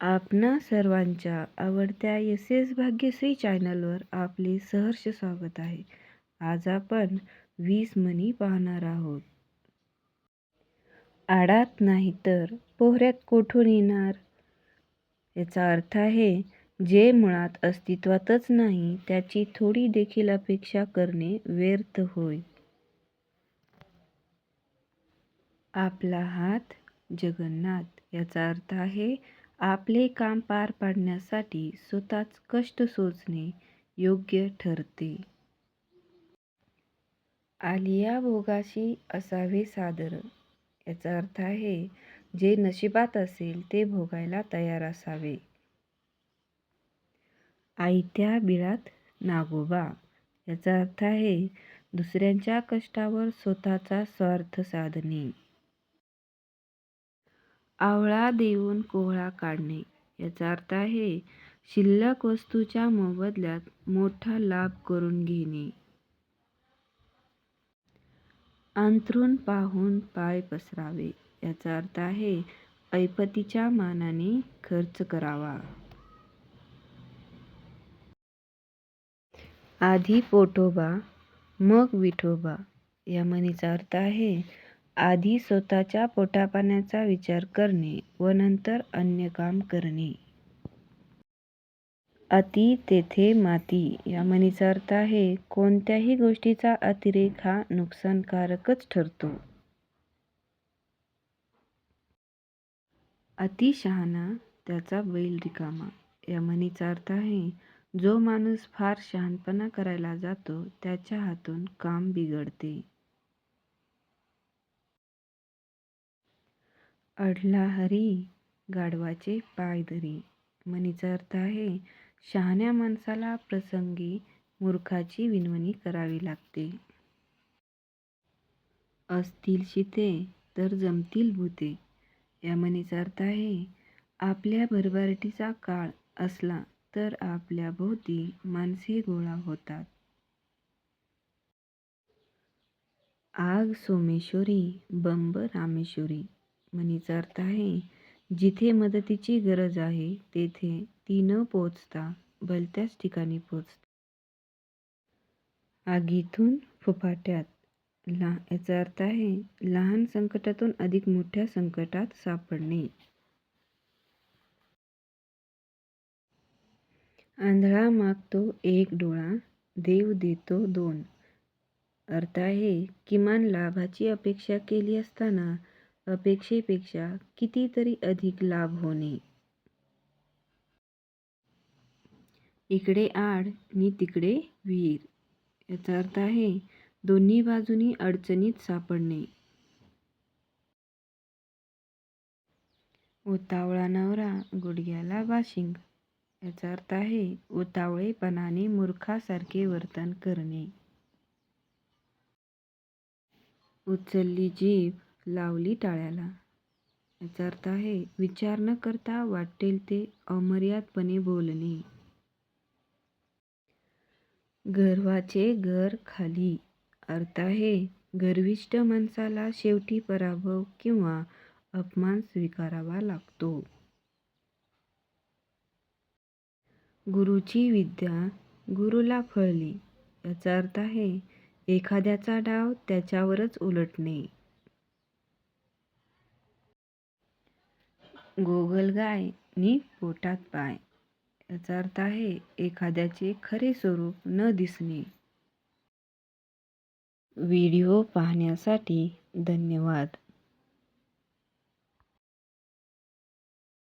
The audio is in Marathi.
आपणा सर्वांच्या आवडत्या एस एस भाग्यश्री चॅनलवर आपले सहर्ष स्वागत आहे. आज आपण वीस मणी पाहणार आहोत. आडात नाही तर पोहऱ्यात कोठून येणार? याचा अर्थ आहे जे मुळात अस्तित्वातच नाही त्याची थोडी देखील अपेक्षा करणे व्यर्थ होय. आपला हात जगन्नाथ याचा अर्थ आहे आपले काम पार पाडण्यासाठी स्वतःच कष्ट सोचणे योग्य ठरते. आलिया भोगाशी असावे सादर. याचा अर्थ आहे जे नशिबात असेल ते भोगायला तयार असावे. आयत्या बिळात नागोबा. याचा अर्थ आहे दुसऱ्यांच्या कष्टावर स्वतःचा स्वार्थ साधणे. आवळा देऊन कोहळा काढणे. याचा अर्थ आहे शिल्लक वस्तूच्या मोबदल्यात मोठा लाभ करून घेणे. अंथरूण पाहून पाय पसरावे. याचा अर्थ आहे ऐपतीच्या मानाने खर्च करावा. आधी पोटोबा मग विठोबा. या म्हणीचा अर्थ आहे आधी स्वतःच्या पोटापाण्याचा विचार करणे व नंतर अन्य काम करणे. अति तेथे माती या म्हणीचा अर्थ आहे कोणत्याही गोष्टीचा अतिरेक हा नुकसानकारकच ठरतो. अति शहाणा त्याचा बैल रिकामा या म्हणीचा अर्थ आहे जो माणूस फार शहाणपणा करायला जातो त्याच्या हातून काम बिघडते. अडला हरी गाढवाचे पाय धरी. म्हणीचा अर्थ आहे शहाण्या माणसाला प्रसंगी मूर्खाची विनवणी करावी लागते. असतील शिते तर जमतील भूते. या म्हणीचा अर्थ आहे आपल्या भरभराटीचा काळ असला तर आपल्या भोवती माणसे गोळा होतात. आग सोमेश्वरी बंब रामेश्वरी. म्हणीचा अर्थ आहे जिथे मदतीची गरज आहे तेथे ती न पोचता भलत्याच ठिकाणी पोचते आगीतून फुफाट्यात. ला याचा अर्थ आहे लहान संकटातून अधिक मोठ्या संकटात सापडणे. आंधळा मागतो एक डोळा देव देतो दोन. अर्थ आहे किमान लाभाची अपेक्षा केली असताना अपेक्षेपेक्षा कितीतरी अधिक लाभ होणे. इकडे आड नि तिकडे विहीर. याचा अर्थ आहे दोन्ही बाजूनी अडचणीत सापडणे. उतावळा नवरा गुडघ्याला बाशिंग. याचा अर्थ आहे उतावळेपणाने मूर्खासारखे वर्तन करणे. उचलली जीभ लावली टाळ्याला. याचा अर्थ आहे विचार न करता वाटेल ते अमर्यादपणे बोलणे. गर्वाचे घर खाली. अर्थ आहे गर्विष्ठ माणसाला शेवटी पराभव किंवा अपमान स्वीकारावा लागतो. गुरुची विद्या गुरुला फळली. याचा अर्थ आहे एखाद्याचा डाव त्याच्यावरच उलटणे. गोगलगाय नि पोटात पाय. याचा अर्थ आहे एखाद्याचे खरे स्वरूप न दिसणे. व्हिडिओ पाहण्यासाठी धन्यवाद.